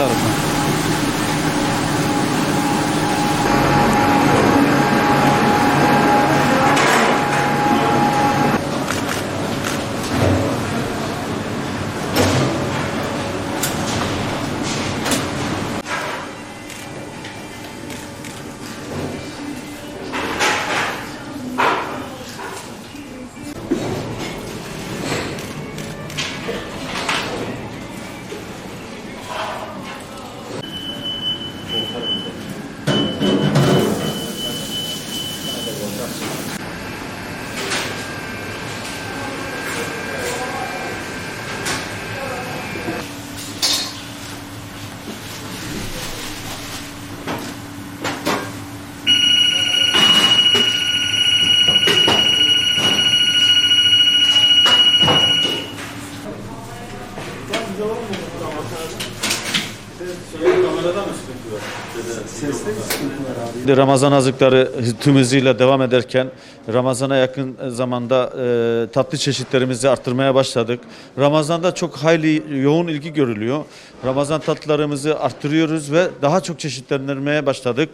நல்லா இருக்கும் Sağ olun. Ramazan hazırlıkları tüm hızıyla devam ederken Ramazan'a yakın zamanda e, tatlı çeşitlerimizi arttırmaya başladık. Ramazan'da çok hayli yoğun ilgi görülüyor. Ramazan tatlılarımızı arttırıyoruz ve daha çok çeşitlendirmeye başladık.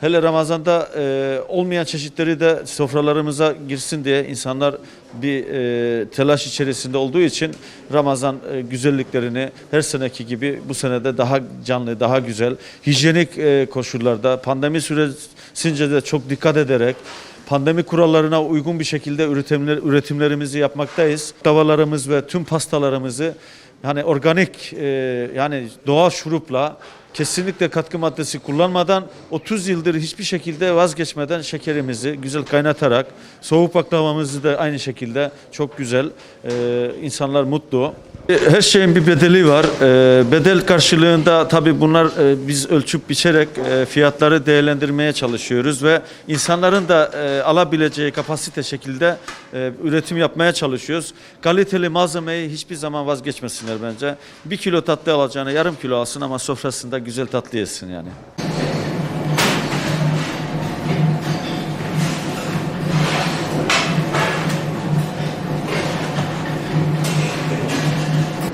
Hele Ramazan'da e, olmayan çeşitleri de sofralarımıza girsin diye insanlar bir e, telaş içerisinde olduğu için Ramazan e, güzelliklerini her seneki gibi bu senede daha canlı, daha güzel, hijyenik e, koşullarda pandemi süresince de çok dikkat ederek pandemi kurallarına uygun bir şekilde üretimler, üretimlerimizi yapmaktayız. Davalarımız ve tüm pastalarımızı yani organik e, yani doğal şurupla kesinlikle katkı maddesi kullanmadan 30 yıldır hiçbir şekilde vazgeçmeden şekerimizi güzel kaynatarak soğuk baklavamızı da aynı şekilde çok güzel e, insanlar mutlu. E, Her şeyin bir bedeli var. E, bedel karşılığında tabii bunlar e, biz ölçüp biçerek e, fiyatları değerlendirmeye çalışıyoruz ve insanların da e, alabileceği kapasite şekilde e, üretim yapmaya çalışıyoruz. Kaliteli malzemeyi hiçbir zaman vazgeçmesinler bence. Bir kilo tatlı alacağına yarım kilo alsın ama sofrasında güzel tatlı yesin yani.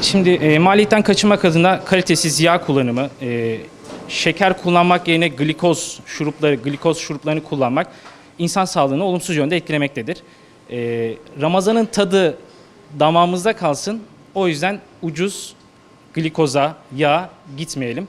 Şimdi e, maliyetten kaçınmak adına kalitesiz yağ kullanımı, e, şeker kullanmak yerine glikoz şurupları, glikoz şuruplarını kullanmak insan sağlığını olumsuz yönde etkilemektedir. E, Ramazan'ın tadı damağımızda kalsın. O yüzden ucuz glikoza, yağ gitmeyelim.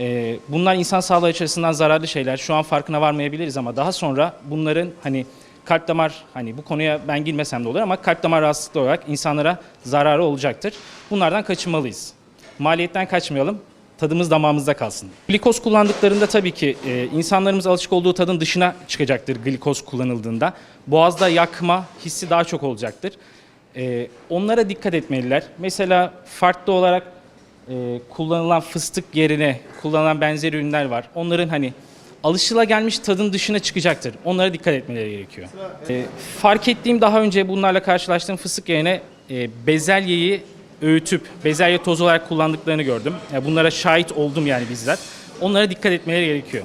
E, bunlar insan sağlığı açısından zararlı şeyler. Şu an farkına varmayabiliriz ama daha sonra bunların hani kalp damar hani bu konuya ben girmesem de olur ama kalp damar rahatsızlıkları olarak insanlara zararı olacaktır. Bunlardan kaçınmalıyız. Maliyetten kaçmayalım. Tadımız damağımızda kalsın. Glikoz kullandıklarında tabii ki e, insanlarımız alışık olduğu tadın dışına çıkacaktır glikoz kullanıldığında. Boğazda yakma hissi daha çok olacaktır. E, onlara dikkat etmeliler. Mesela farklı olarak e, kullanılan fıstık yerine kullanılan benzer ürünler var. Onların hani alışılagelmiş tadın dışına çıkacaktır. Onlara dikkat etmeleri gerekiyor. E, fark ettiğim daha önce bunlarla karşılaştığım fıstık yerine e, bezelyeyi öğütüp bezelye tozu olarak kullandıklarını gördüm. Yani bunlara şahit oldum yani bizzat. Onlara dikkat etmeleri gerekiyor.